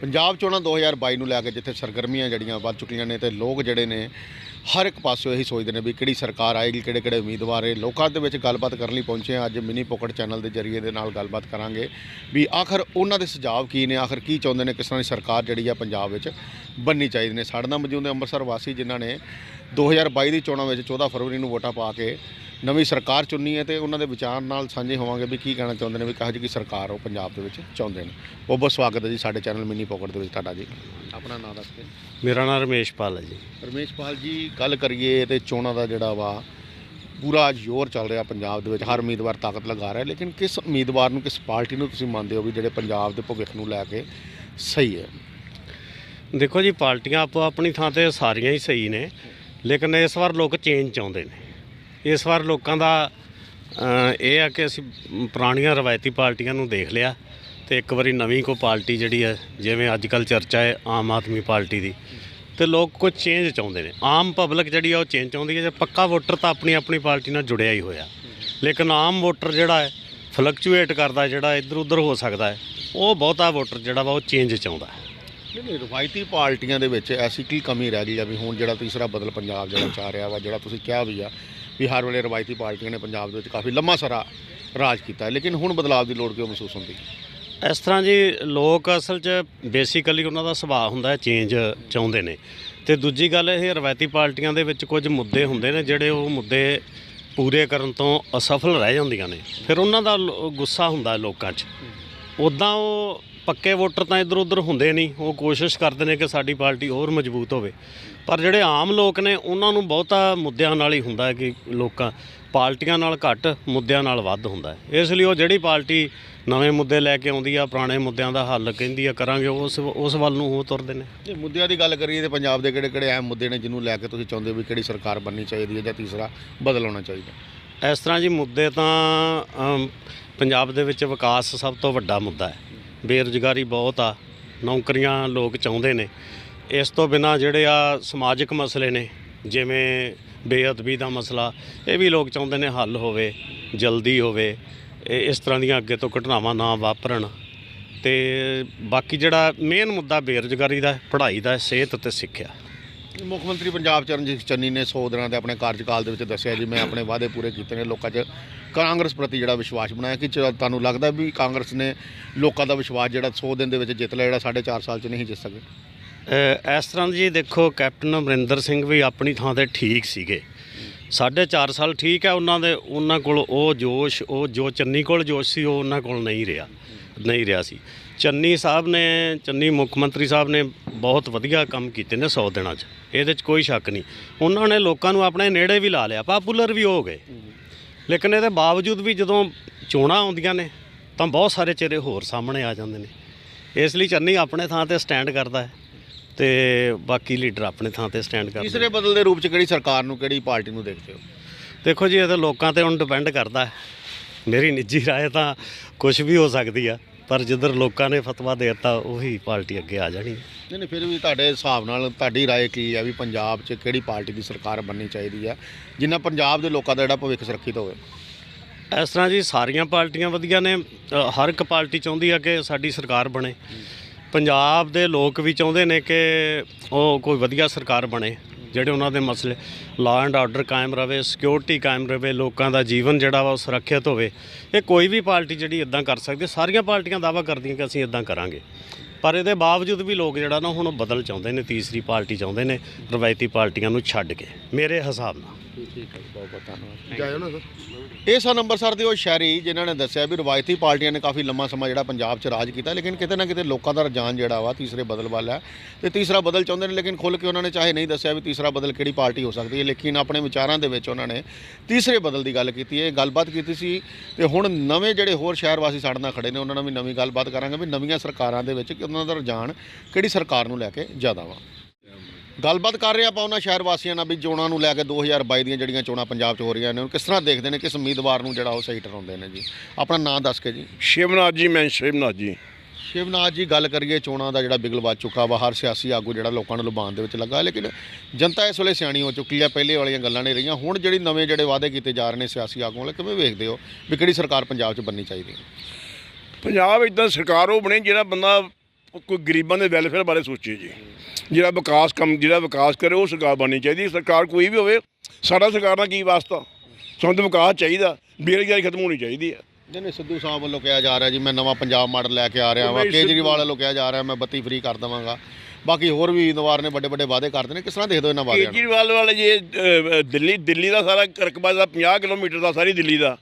ਪੰਜਾਬ ਚੋਣਾਂ 2022 ਨੂੰ ਲੈ ਕੇ ਜਿੱਥੇ ਸਰਗਰਮੀਆਂ ਜਿਹੜੀਆਂ ਵੱਧ ਚੁੱਕੀਆਂ ਨੇ ਤੇ ਲੋਕ ਜਿਹੜੇ ਨੇ, ਹਰ ਇੱਕ ਪਾਸਿਓਂ ਇਹੀ ਸੋਚਦੇ ਨੇ ਵੀ ਕਿਹੜੀ ਸਰਕਾਰ ਆਏਗੀ, ਕਿਹੜੇ ਕਿਹੜੇ ਉਮੀਦਵਾਰ ਹੈ ਲੋਕਾਂ ਦੇ ਵਿੱਚ ਗੱਲਬਾਤ ਕਰਨ ਲਈ ਪਹੁੰਚੇ ਹਾਂ। ਅੱਜ ਮਿਨੀ ਪੋਕਟ ਚੈਨਲ ਦੇ ਜਰੀਏ ਦੇ ਨਾਲ ਗੱਲਬਾਤ ਕਰਾਂਗੇ ਵੀ ਆਖਰ ਉਹਨਾਂ ਦੇ ਸੁਝਾਅ ਕੀ ਨੇ, ਆਖਰ ਕੀ ਚਾਹੁੰਦੇ ਨੇ, ਕਿਸ ਤਰ੍ਹਾਂ ਦੀ ਸਰਕਾਰ ਜਿਹੜੀ ਆ ਪੰਜਾਬ ਵਿੱਚ ਬਣਨੀ ਚਾਹੀਦੀ ਨੇ। ਸਾਡੇ ਨਾਲ ਮੌਜੂਦ ਨੇ ਅੰਮ੍ਰਿਤਸਰ ਵਾਸੀ ਜਿਨ੍ਹਾਂ ਨੇ 2022 ਦੀ ਚੋਣਾਂ ਵਿੱਚ 14 ਫਰਵਰੀ ਨੂੰ ਵੋਟਾਂ ਪਾ ਕੇ ਨਵੀਂ ਸਰਕਾਰ ਚੁਣੀ ਹੈ ਤੇ ਉਹਨਾਂ ਦੇ ਵਿਚਾਰ ਨਾਲ ਸਾਂਝੇ ਹੋਵਾਂਗੇ ਵੀ ਕੀ ਕਹਿਣਾ ਚਾਹੁੰਦੇ ਨੇ ਵੀ ਕਿਹੋ ਜਿਹੀ ਸਰਕਾਰ ਉਹ ਪੰਜਾਬ ਦੇ ਵਿੱਚ ਚਾਹੁੰਦੇ ਨੇ। ਬਹੁਤ ਬਹੁਤ ਸਵਾਗਤ ਹੈ ਜੀ ਸਾਡੇ ਚੈਨਲ ਮਿਨੀ ਪੋਕਟ ਦੇ ਵਿੱਚ ਤੁਹਾਡਾ ਜੀ। ਆਪਣਾ ਨਾਮ ਦੱਸ ਕੇ। ਮੇਰਾ ਨਾਮ ਰਮੇਸ਼ ਪਾਲ ਹੈ ਜੀ। ਰਮੇਸ਼ ਪਾਲ ਜੀ ਗੱਲ ਕਰੀਏ ਤੇ ਚੋਣਾਂ ਦਾ ਜਿਹੜਾ ਵਾ ਪੂਰਾ ਜ਼ੋਰ ਚੱਲ ਰਿਹਾ ਪੰਜਾਬ ਦੇ ਵਿੱਚ ਹਰ ਉਮੀਦਵਾਰ ਤਾਕਤ ਲਗਾ ਰਿਹਾ ਲੇਕਿਨ ਕਿਸ ਉਮੀਦਵਾਰ ਨੂੰ ਕਿਸ ਪਾਰਟੀ ਨੂੰ ਤੁਸੀਂ ਮੰਨਦੇ ਹੋ ਵੀ ਜਿਹੜੇ ਪੰਜਾਬ ਦੇ ਭਵਿੱਖ ਨੂੰ ਲੈ ਕੇ ਸਹੀ ਹੈ? ਦੇਖੋ ਜੀ ਪਾਰਟੀਆਂ ਆਪੋ ਆਪਣੀ ਥਾਂ ਤੇ ਸਾਰੀਆਂ ਹੀ ਸਹੀ ਨੇ ਲੇਕਿਨ ਇਸ ਵਾਰ ਲੋਕ ਚੇਂਜ ਚਾਹੁੰਦੇ ਨੇ। ਇਸ ਵਾਰ ਲੋਕਾਂ ਦਾ ਇਹ ਆ ਕਿ ਅਸੀਂ ਪੁਰਾਣੀਆਂ ਰਵਾਇਤੀ ਪਾਰਟੀਆਂ ਨੂੰ ਦੇਖ ਲਿਆ ਤੇ ਇੱਕ ਵਾਰੀ ਨਵੀਂ ਕੋ ਪਾਰਟੀ ਜਿਹੜੀ ਹੈ, ਜਿਵੇਂ ਅੱਜ ਕੱਲ ਚਰਚਾ ਹੈ ਆਮ ਆਦਮੀ ਪਾਰਟੀ ਦੀ, ਤੇ ਲੋਕ ਕੋਈ ਚੇਂਜ ਚਾਹੁੰਦੇ ਨੇ। ਆਮ ਪਬਲਿਕ ਜਿਹੜੀ ਆ ਉਹ ਚੇਂਜ ਚਾਹੁੰਦੀ ਹੈ, ਜੇ ਪੱਕਾ ਵੋਟਰ ਤਾਂ ਆਪਣੀ ਆਪਣੀ ਪਾਰਟੀ ਨਾਲ ਜੁੜਿਆ ਹੀ ਹੋਇਆ। ਲੇਕਿਨ ਆਮ ਵੋਟਰ ਜਿਹੜਾ ਹੈ ਫਲਕਚੁਏਟ ਕਰਦਾ ਜਿਹੜਾ ਇੱਧਰ ਉੱਧਰ ਹੋ ਸਕਦਾ ਹੈ, ਉਹ ਬਹੁਤਾ ਵੋਟਰ ਜਿਹੜਾ ਵਾ ਉਹ ਚੇਂਜ ਚਾਹੁੰਦਾ ਹੈ। ਨਹੀਂ ਨਹੀਂ, ਰਵਾਇਤੀ ਪਾਰਟੀਆਂ ਦੇ ਵਿੱਚ ਐਸੀ ਕੀ ਕਮੀ ਰਹਿ ਗਈ ਆ ਵੀ ਹੁਣ ਜਿਹੜਾ ਤੀਸਰਾ ਬਦਲ ਪੰਜਾਬ ਜਿਹੜਾ ਚਾਹ ਰਿਹਾ ਵਾ, ਜਿਹੜਾ ਤੁਸੀਂ ਕਿਹਾ ਵੀ ਆ ਵੀ ਹਰ ਵੇਲੇ ਰਵਾਇਤੀ ਪਾਰਟੀਆਂ ਨੇ ਪੰਜਾਬ ਦੇ ਵਿੱਚ ਕਾਫੀ ਲੰਮਾ ਸਰਾ ਰਾਜ ਕੀਤਾ ਹੈ, ਲੇਕਿਨ ਹੁਣ ਬਦਲਾਅ ਦੀ ਲੋੜ ਕਿਉਂ ਮਹਿਸੂਸ ਹੁੰਦੀ? ਇਸ ਤਰ੍ਹਾਂ ਜੀ, ਲੋਕ ਅਸਲ 'ਚ ਬੇਸਿਕਲੀ ਉਹਨਾਂ ਦਾ ਸੁਭਾਅ ਹੁੰਦਾ ਹੈ ਚੇਂਜ ਚਾਹੁੰਦੇ ਨੇ। ਤੇ ਦੂਜੀ ਗੱਲ ਇਹ, ਰਵਾਇਤੀ ਪਾਰਟੀਆਂ ਦੇ ਵਿੱਚ ਕੁਝ ਮੁੱਦੇ ਹੁੰਦੇ ਨੇ ਜਿਹੜੇ ਉਹ ਮੁੱਦੇ ਪੂਰੇ ਕਰਨ ਤੋਂ ਅਸਫਲ ਰਹਿ ਜਾਂਦੀਆਂ ਨੇ। ਫਿਰ ਉਹਨਾਂ ਦਾ ਗੁੱਸਾ ਹੁੰਦਾ ਲੋਕਾਂ 'ਚ। ਉਦਾਂ ਉਹ ਪੱਕੇ ਵੋਟਰ ਤਾਂ ਇੱਧਰ ਉੱਧਰ ਹੁੰਦੇ ਨਹੀਂ, ਉਹ ਕੋਸ਼ਿਸ਼ ਕਰਦੇ ਨੇ ਕਿ ਸਾਡੀ ਪਾਰਟੀ ਹੋਰ ਮਜ਼ਬੂਤ ਹੋਵੇ। ਪਰ ਜਿਹੜੇ ਆਮ ਲੋਕ ਨੇ ਉਹਨਾਂ ਨੂੰ ਬਹੁਤਾ ਮੁੱਦਿਆਂ ਨਾਲ ਹੀ ਹੁੰਦਾ ਹੈ ਕਿ ਲੋਕਾਂ ਪਾਰਟੀਆਂ ਨਾਲ ਘੱਟ ਮੁੱਦਿਆਂ ਨਾਲ ਵੱਧ ਹੁੰਦਾ ਹੈ। ਇਸ ਲਈ ਉਹ ਜਿਹੜੀ ਪਾਰਟੀ ਨਵੇਂ ਮੁੱਦੇ ਲੈ ਕੇ ਆਉਂਦੀ ਆ ਪੁਰਾਣੇ ਮੁੱਦਿਆਂ ਦਾ ਹੱਲ ਕਹਿੰਦੀ ਆ ਕਰਾਂਗੇ ਉਸ ਉਸ ਵੱਲ ਨੂੰ ਉਹ ਤੁਰਦੇ ਨੇ। ਜੇ ਮੁੱਦਿਆਂ ਦੀ ਗੱਲ ਕਰੀਏ ਤੇ ਪੰਜਾਬ ਦੇ ਕਿਹੜੇ ਕਿਹੜੇ ਅਹਿਮ ਮੁੱਦੇ ਨੇ ਜਿਹਨੂੰ ਲੈ ਕੇ ਤੁਸੀਂ ਚਾਹੁੰਦੇ ਹੋ ਵੀ ਕਿਹੜੀ ਸਰਕਾਰ ਬਣਨੀ ਚਾਹੀਦੀ ਹੈ ਜਾਂ ਤੀਸਰਾ ਬਦਲ ਹੋਣਾ ਚਾਹੀਦਾ? ਇਸ ਤਰ੍ਹਾਂ ਜੀ ਮੁੱਦੇ ਤਾਂ ਪੰਜਾਬ ਦੇ ਵਿੱਚ ਵਿਕਾਸ ਸਭ ਤੋਂ ਵੱਡਾ ਮੁੱਦਾ ਹੈ। ਬੇਰੁਜ਼ਗਾਰੀ ਬਹੁਤ ਆ ਨੌਕਰੀਆਂ ਲੋਕ ਚਾਹੁੰਦੇ ਨੇ। ਇਸ ਤੋਂ ਬਿਨਾ ਜਿਹੜੇ ਆ ਸਮਾਜਿਕ ਮਸਲੇ ਨੇ, ਜਿਵੇਂ ਬੇਅਦਬੀ ਦਾ ਮਸਲਾ, ਇਹ ਵੀ ਲੋਕ ਚਾਹੁੰਦੇ ਨੇ ਹੱਲ ਹੋਵੇ, ਜਲਦੀ ਹੋਵੇ, ਇਹ ਇਸ ਤਰ੍ਹਾਂ ਦੀਆਂ ਅੱਗੇ ਤੋਂ ਘਟਨਾਵਾਂ ਨਾ ਵਾਪਰਨ। ਤੇ ਬਾਕੀ ਜਿਹੜਾ ਮੇਨ ਮੁੱਦਾ ਬੇਰੁਜ਼ਗਾਰੀ ਦਾ, ਪੜ੍ਹਾਈ ਦਾ, ਸਿਹਤ ਤੇ ਸਿੱਖਿਆ। ਮੁੱਖ ਮੰਤਰੀ ਪੰਜਾਬ ਚਰਨਜੀਤ ਚੰਨੀ ਨੇ 100 ਦਿਨਾਂ ਦੇ ਆਪਣੇ ਕਾਰਜਕਾਲ ਦੇ ਵਿੱਚ ਦੱਸਿਆ ਜੀ, ਮੈਂ ਆਪਣੇ ਵਾਅਦੇ ਪੂਰੇ ਕੀਤੇ ਨੇ ਲੋਕਾਂ 'ਚ। ਕਾਂਗਰਸ ਪ੍ਰਤੀ ਜਿਹੜਾ ਵਿਸ਼ਵਾਸ ਬਣਾਇਆ ਕਿ ਚ- ਤੁਹਾਨੂੰ ਲੱਗਦਾ ਵੀ ਕਾਂਗਰਸ ਨੇ ਲੋਕਾਂ ਦਾ ਵਿਸ਼ਵਾਸ ਜਿਹੜਾ 100 ਦਿਨ ਦੇ ਵਿੱਚ ਜਿੱਤ ਲਿਆ, ਜਿਹੜਾ 4.5 ਸਾਲ 'ਚ ਨਹੀਂ ਜਿੱਤ ਸਕੇ? ਇਸ ਤਰ੍ਹਾਂ ਜੀ ਦੇਖੋ, ਕੈਪਟਨ ਅਮਰਿੰਦਰ ਸਿੰਘ ਵੀ ਆਪਣੀ ਥਾਂ ਤੇ ਠੀਕ ਸੀਗੇ। ਸਾਢੇ ਚਾਰ ਸਾਲ ਠੀਕ ਹੈ ਉਹਨਾਂ ਦੇ, ਉਹਨਾਂ ਕੋਲ ਉਹ ਜੋਸ਼, ਉਹ ਜੋ ਚੰਨੀ ਕੋਲ ਜੋਸ਼ ਸੀ, ਉਹ ਉਹਨਾਂ ਕੋਲ ਨਹੀਂ ਰਿਹਾ ਨਹੀਂ ਰਿਹਾ ਸੀ। ਚੰਨੀ ਸਾਹਿਬ ਨੇ, ਚੰਨੀ ਮੁੱਖ ਮੰਤਰੀ ਸਾਹਿਬ ਨੇ ਬਹੁਤ ਵਧੀਆ ਕੰਮ ਕੀਤੇ ਨੇ 100 ਦਿਨਾਂ 'ਚ, ਇਹਦੇ 'ਚ ਕੋਈ ਸ਼ੱਕ ਨਹੀਂ। ਉਹਨਾਂ ਨੇ ਲੋਕਾਂ ਨੂੰ ਆਪਣੇ ਨੇੜੇ ਵੀ ਲਾ ਲਿਆ ਪਾਪੂਲਰ ਵੀ ਹੋ ਗਏ। ਲੇਕਿਨ ਇਹਦੇ ਬਾਵਜੂਦ ਵੀ ਜਦੋਂ ਚੋਣਾਂ ਆਉਂਦੀਆਂ ਨੇ, ਤਾਂ ਬਹੁਤ ਸਾਰੇ ਚਿਹਰੇ ਹੋਰ ਸਾਹਮਣੇ ਆ ਜਾਂਦੇ ਨੇ। ਇਸ ਲਈ ਚੰਨੀ ਆਪਣੇ ਥਾਂ ਤੇ ਸਟੈਂਡ ਕਰਦਾ ਹੈ। ਤੇ ਬਾਕੀ ਲੀਡਰ ਆਪਣੇ ਥਾਂ ਤੇ ਸਟੈਂਡ ਕਰਦੇ ਤੀਸਰੇ ਨੇ। ਬਦਲ ਦੇ ਰੂਪ 'ਚ ਕਿਹੜੀ ਸਰਕਾਰ ਨੂੰ ਕਿਹੜੀ ਪਾਰਟੀ ਨੂੰ ਦੇਖਦੇ ਹੋ ਦੇਖੋ ਜੀ ਇਹ ਤਾਂ ਲੋਕਾਂ ਤੇ ਹੁਣ ਡਿਪੈਂਡ ਕਰਦਾ ਹੈ ਮੇਰੀ ਨਿੱਜੀ ਰਾਏ ਤਾਂ ਕੁਝ ਵੀ ਹੋ ਸਕਦੀ ਆ ਪਰ ਜਿੱਧਰ ਲੋਕਾਂ ਨੇ ਫਤਵਾ ਦੇ ਦਿੱਤਾ ਉਹੀ ਪਾਰਟੀ ਅੱਗੇ ਆ ਜਾਣੀ ਹੈ। ਨਹੀਂ ਨਹੀਂ ਫਿਰ ਵੀ ਤੁਹਾਡੇ ਹਿਸਾਬ ਨਾਲ ਤੁਹਾਡੀ رائے ਕੀ ਹੈ ਵੀ ਪੰਜਾਬ 'ਚ ਕਿਹੜੀ ਪਾਰਟੀ ਦੀ ਸਰਕਾਰ ਬਣਨੀ ਚਾਹੀਦੀ ਹੈ ਜਿੰਨਾ ਪੰਜਾਬ ਦੇ ਲੋਕਾਂ ਦਾ ਜਿਹੜਾ ਭਵਿੱਖ ਸੁਰੱਖਿਅਤ ਹੋਵੇ ਇਸ ਤਰ੍ਹਾਂ ਜੀ ਸਾਰੀਆਂ ਪਾਰਟੀਆਂ ਵਧੀਆ ਨੇ ਅ, ਹਰ ਇੱਕ ਪਾਰਟੀ ਚਾਹੁੰਦੀ ਆ ਕਿ ਸਾਡੀ ਸਰਕਾਰ ਬਣੇ ਪੰਜਾਬ ਦੇ ਲੋਕ ਵੀ ਚਾਹੁੰਦੇ ਨੇ ਕਿ ਉਹ ਕੋਈ ਵਧੀਆ ਸਰਕਾਰ ਬਣੇ, ਜਿਹੜੇ ਉਹਨਾਂ ਦੇ ਮਸਲੇ ਲਾਅ ਐਂਡ ਆਰਡਰ ਕਾਇਮ ਰਵੇ ਸਿਕਿਉਰਿਟੀ ਕਾਇਮ ਰਵੇ, ਲੋਕਾਂ ਦਾ ਜੀਵਨ ਜਿਹੜਾ ਵਾ ਉਹ ਸੁਰੱਖਿਅਤ ਹੋਵੇ, ਇਹ ਕੋਈ ਵੀ ਪਾਰਟੀ ਜਿਹੜੀ ਇਦਾਂ ਕਰ ਸਕਦੀ ਸਾਰੀਆਂ ਪਾਰਟੀਆਂ ਦਾਵਾ ਕਰਦੀਆਂ ਕਿ ਅਸੀਂ ਇਦਾਂ ਕਰਾਂਗੇ। ਪਰ ਇਹਦੇ ਬਾਵਜੂਦ ਵੀ ਲੋਕ ਜਿਹੜਾ ਨਾ, ਹੁਣ ਬਦਲ ਚਾਹੁੰਦੇ ਨੇ, ਤੀਸਰੀ ਪਾਰਟੀ ਚਾਹੁੰਦੇ ਨੇ ਰਵਾਇਤੀ ਪਾਰਟੀਆਂ ਨੂੰ ਛੱਡ ਕੇ, ਮੇਰੇ ਹਿਸਾਬ ਨਾਲ। ਠੀਕ ਹੈ ਬਹੁਤ ਬਹੁਤ ਧੰਨਵਾਦ ਜਾਇਓ ਨਾ ਸਰ ਇਹ ਸਨ ਅੰਮ੍ਰਿਤਸਰ ਦੇ ਉਹ ਸ਼ਹਿਰੀ ਜਿਨ੍ਹਾਂ ਨੇ ਦੱਸਿਆ ਵੀ ਰਵਾਇਤੀ ਪਾਰਟੀਆਂ ਨੇ ਕਾਫੀ ਲੰਮਾ ਸਮਾਂ ਜਿਹੜਾ ਪੰਜਾਬ 'ਚ ਰਾਜ ਕੀਤਾ, ਲੇਕਿਨ ਕਿਤੇ ਨਾ ਕਿਤੇ ਲੋਕਾਂ ਦਾ ਰੁਝਾਨ ਜਿਹੜਾ ਵਾ ਤੀਸਰੇ ਬਦਲ ਵੱਲ ਹੈ ਤੇ ਤੀਸਰਾ ਬਦਲ ਚਾਹੁੰਦੇ ਨੇ, ਲੇਕਿਨ ਖੁੱਲ ਕੇ ਉਹਨਾਂ ਨੇ ਚਾਹੇ ਨਹੀਂ ਦੱਸਿਆ ਵੀ ਤੀਸਰਾ ਬਦਲ ਕਿਹੜੀ ਪਾਰਟੀ ਹੋ ਸਕਦੀ ਹੈ, ਲੇਕਿਨ ਆਪਣੇ ਵਿਚਾਰਾਂ ਦੇ ਵਿੱਚ ਉਹਨਾਂ ਨੇ ਤੀਸਰੇ ਬਦਲ ਦੀ ਗੱਲ ਕੀਤੀ ਹੈ ਗੱਲਬਾਤ ਕੀਤੀ ਸੀ ਤੇ ਹੁਣ ਨਵੇਂ ਜਿਹੜੇ ਹੋਰ ਸ਼ਹਿਰ ਵਾਸੀ ਸਾਡੇ ਨਾਲ ਖੜੇ ਨੇ, ਉਹਨਾਂ ਨਾਲ ਵੀ ਨਵੀਂ ਗੱਲਬਾਤ ਕਰਾਂਗੇ ਵੀ ਨਵੀਆਂ ਸਰਕਾਰਾਂ ਦੇ ਵਿੱਚ ਕਿ ਉਹਨਾਂ ਦਾ ਰੁਝਾਨ ਕਿਹੜੀ ਸਰਕਾਰ ਨੂੰ ਲੈ ਕੇ ਜ਼ਿਆਦਾ ਵਾ। ਗੱਲਬਾਤ ਕਰ ਰਹੇ ਆਪਾਂ ਉਹਨਾਂ ਸ਼ਹਿਰ ਵਾਸੀਆਂ ਨਾਲ ਵੀ ਚੋਣਾਂ ਨੂੰ ਲੈ ਕੇ 2022 ਦੀਆਂ ਜਿਹੜੀਆਂ ਚੋਣਾਂ ਪੰਜਾਬ 'ਚ ਹੋ ਰਹੀਆਂ ਨੇ ਉਹ ਕਿਸ ਤਰ੍ਹਾਂ ਦੇਖਦੇ ਨੇ ਕਿਸ ਉਮੀਦਵਾਰ ਨੂੰ ਜਿਹੜਾ ਉਹ ਸਹੀ ਠਹਿਰਾਉਂਦੇ ਨੇ ਜੀ? ਆਪਣਾ ਨਾਮ ਦੱਸ ਕੇ ਜੀ। ਸ਼ਿਵਨਾਥ ਜੀ ਮੈਂ ਸ਼ਿਵਨਾਥ ਜੀ। ਸ਼ਿਵਨਾਥ ਜੀ ਗੱਲ ਕਰੀਏ ਚੋਣਾਂ ਦਾ ਜਿਹੜਾ ਬਿਗਲ ਵੱਜ ਚੁੱਕਾ ਵਾ ਹਰ ਸਿਆਸੀ ਆਗੂ ਜਿਹੜਾ ਲੋਕਾਂ ਨੂੰ ਲੁਭਾਉਣ ਦੇ ਵਿੱਚ ਲੱਗਾ ਲੇਕਿਨ ਜਨਤਾ ਇਸ ਵੇਲੇ ਸਿਆਣੀ ਹੋ ਚੁੱਕੀ ਹੈ ਪਹਿਲੇ ਵਾਲੀਆਂ ਗੱਲਾਂ ਨਹੀਂ ਰਹੀਆਂ। ਹੁਣ ਜਿਹੜੀ ਨਵੇਂ ਜਿਹੜੇ ਵਾਅਦੇ ਕੀਤੇ ਜਾ ਰਹੇ ਨੇ ਸਿਆਸੀ ਆਗੂਆਂ ਵਾਲੇ ਕਿਵੇਂ ਵੇਖਦੇ ਹੋ ਵੀ ਕਿਹੜੀ ਸਰਕਾਰ ਪੰਜਾਬ 'ਚ ਬਣਨੀ ਚਾਹੀਦੀ ਹੈ? ਪੰਜਾਬ ਇਦਾਂ ਸਰਕਾਰ ਉਹ ਬਣੇ ਜਿਹੜਾ ਬੰਦਾ ਕੋਈ ਗਰੀਬਾਂ ਦੇ ਵੈਲਫੇਅਰ ਬਾਰੇ ਸੋਚੇ ਜੀ। ਜਿਹੜਾ ਵਿਕਾਸ ਕੰਮ ਜਿਹੜਾ ਵਿਕਾਸ ਕਰੇ ਉਹ ਸਰਕਾਰ ਬਣਨੀ ਚਾਹੀਦੀ ਸਰਕਾਰ ਕੋਈ ਵੀ ਹੋਵੇ ਸਾਡਾ ਸਰਕਾਰ ਨਾਲ ਕੀ ਵਾਸਤਾ? ਸਾਨੂੰ ਤਾਂ ਵਿਕਾਸ ਚਾਹੀਦਾ। ਬੇਰੁਜ਼ਗਾਰੀ ਖਤਮ ਹੋਣੀ ਚਾਹੀਦੀ ਹੈ। ਜਿਹਨੇ ਸਿੱਧੂ ਸਾਹਿਬ ਵੱਲੋਂ ਕਿਹਾ ਜਾ ਰਿਹਾ ਜੀ ਮੈਂ ਨਵਾਂ ਪੰਜਾਬ ਮਾਡਲ ਲੈ ਕੇ ਆ ਰਿਹਾ ਵਾਂ। ਕੇਜਰੀਵਾਲ ਵੱਲੋਂ ਕਿਹਾ ਜਾ ਰਿਹਾ ਮੈਂ ਬੱਤੀ ਫ੍ਰੀ ਕਰ ਦਵਾਂਗਾ। ਬਾਕੀ ਹੋਰ ਵੀ ਉਮੀਦਵਾਰ ਨੇ ਵੱਡੇ ਵੱਡੇ ਵਾਅਦੇ ਕਰਦੇ ਨੇ। ਕਿਸ ਤਰ੍ਹਾਂ ਦੇਖਦੇ ਹੋ ਇਹਨਾਂ ਵਾਅਦਿਆਂ ਨੂੰ? ਕੇਜਰੀਵਾਲ ਵਾਲੇ ਜੇ ਦਿੱਲੀ ਦਿੱਲੀ ਦਾ ਸਾਰਾ ਰਕਬਾ ਦਾ 50 ਕਿਲੋਮੀਟਰ ਦਾ ਸਾਰੀ ਦਿੱਲੀ ਦਾ।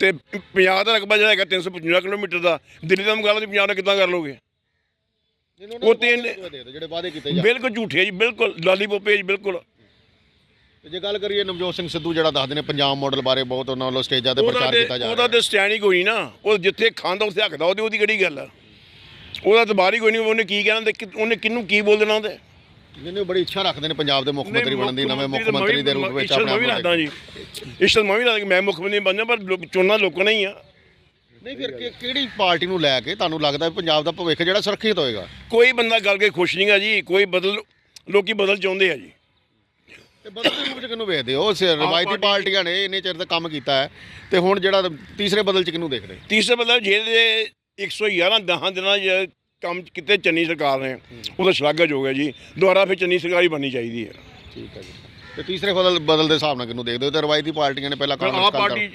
ਤੇ 50 ਦਾ ਰਕਬਾ ਜਿਹੜਾ ਹੈਗਾ 355 ਕਿਲੋਮੀਟਰ ਦਾ। ਦਿੱਲੀ ਦਾ ਮੁਕਾਬਲਾ 50 ਦਾ ਕਿੱਦਾਂ ਕਰ ਲੋਗੇ? ਉਹ ਦੇ ਦਿਓ ਜਿਹੜੇ ਵਾਅਦੇ ਕੀਤੇ ਜਾ ਬਿਲਕੁਲ ਝੂਠੇ ਜੀ ਬਿਲਕੁਲ ਲਾਲੀ ਪੋਪੇ ਜੀ ਬਿਲਕੁਲ। ਤੇ ਜੇ ਗੱਲ ਕਰੀਏ ਨਵਜੋਤ ਸਿੰਘ ਸਿੱਧੂ ਜਿਹੜਾ ਦੱਸਦੇ ਨੇ ਪੰਜਾਬ ਮਾਡਲ ਬਾਰੇ ਬਹੁਤ ਉਹਨਾਂ ਵੱਲੋਂ ਸਟੇਜਾਂ ਤੇ ਉਹਦਾ ਪ੍ਰਚਾਰ ਤੇ ਕੀਤਾ ਜਾ ਉਹਦਾ ਰਿਹਾ। ਤੇ ਸਟੈਂਡਿੰਗ ਹੋਈ ਨਾ। ਉਹ ਜਿੱਥੇ ਖਾਂਦਾ ਉੱਥੇ ਹੱਕਦਾ ਉਹਦੀ ਉਹਦੀ ਕਿਹੜੀ ਗੱਲ ਆ? ਉਹਦਾ ਤਾਂ ਬਾਰੀ ਕੋਈ ਨਹੀਂ ਉਹਨੇ ਕੀ ਕਹਿਣਾ ਤੇ ਕਿ- ਉਹਨੇ ਕਿਹਨੂੰ ਕੀ ਬੋਲ ਦੇਣਾ ਉਹਦੇ? ਜਿਹਨੇ ਬੜੀ ਇੱਛਾ ਰੱਖਦੇ ਨੇ ਪੰਜਾਬ ਦੇ ਮੁੱਖ ਮੰਤਰੀ ਬਣਨ ਦੀ ਨਵੇਂ ਮੁੱਖ ਮੰਤਰੀ ਦੇ ਰੂਪ ਵਿੱਚ ਆਪਣੇ ਆਪਣੇ ਮੈਂ ਵੀ ਰੱਖਦਾ ਜੀ। ਇਸ਼ਤ ਮੈਂ ਵੀ ਕਿ ਮੈਂ ਮੁੱਖ ਮੰਤਰੀ ਬਣਨਾ ਪਰ ਲੋਕ- ਚੁਣਨਾ ਲੋਕਾਂ ਨੇ ਹੀ ਆ। ਨਹੀਂ ਫਿਰ ਕਿ- ਕਿਹੜੀ ਪਾਰਟੀ ਨੂੰ ਲੈ ਕੇ ਤੁਹਾਨੂੰ ਲੱਗਦਾ ਵੀ ਪੰਜਾਬ ਦਾ ਭਵਿੱਖ ਜਿਹੜਾ ਸੁਰੱਖਿਅਤ ਹੋਏਗਾ? ਕੋਈ ਬੰਦਾ ਗੱਲ ਕੇ ਖੁਸ਼ ਨਹੀਂਗਾ ਜੀ ਕੋਈ ਬਦਲ ਲੋਕੀ ਬਦਲ ਚਾਹੁੰਦੇ ਆ ਜੀ। ਤੇ ਬਦਲ ਰੂਪ ਚ ਕਿਹਨੂੰ ਵੇਖਦੇ ਹੋ? ਸ- ਰਵਾਇਤੀ ਪਾਰਟੀ- ਪਾਰਟੀਆਂ ਨੇ ਇੰਨੇ ਚਿਰ ਤੱਕ ਕੰਮ ਕੀਤਾ ਹੈ ਤੇ ਹੁਣ ਜਿਹੜਾ ਤੀਸਰੇ ਬਦਲ ਚ ਕਿਹਨੂੰ ਦੇਖਦੇ? ਤੀਸਰੇ ਬੰਦਾ ਜਿਹੜੇ 111 ਦਹਾਂ ਦਿਨਾਂ 'ਚ ਕੰਮ ਕਿਤੇ ਚੰਨੀ ਸਰਕਾਰ ਨੇ ਉਹਦਾ ਸ਼ਲਾਘਾ ਹੋ ਗਿਆ ਜੀ। ਦੁਬਾਰਾ ਫਿਰ ਚੰਨੀ ਸਰਕਾਰ ਹੀ ਬਣਨੀ ਚਾਹੀਦੀ ਹੈ। ਠੀਕ ਹੈ ਜੀ। ਤੇ ਤੀਸਰੇ ਬਦਲ ਬਦਲ ਦੇ ਹਿਸਾਬ ਨਾਲ ਕਿਹਨੂੰ ਦੇਖਦੇ ਹੋ? ਤੇ ਰਵਾਇਤੀ ਪਾਰਟੀਆਂ ਨੇ ਪਹਿਲਾਂ ਫਿਰ ਕਾਂਗਰਸ ਦਲ- ਪਾਰਟੀ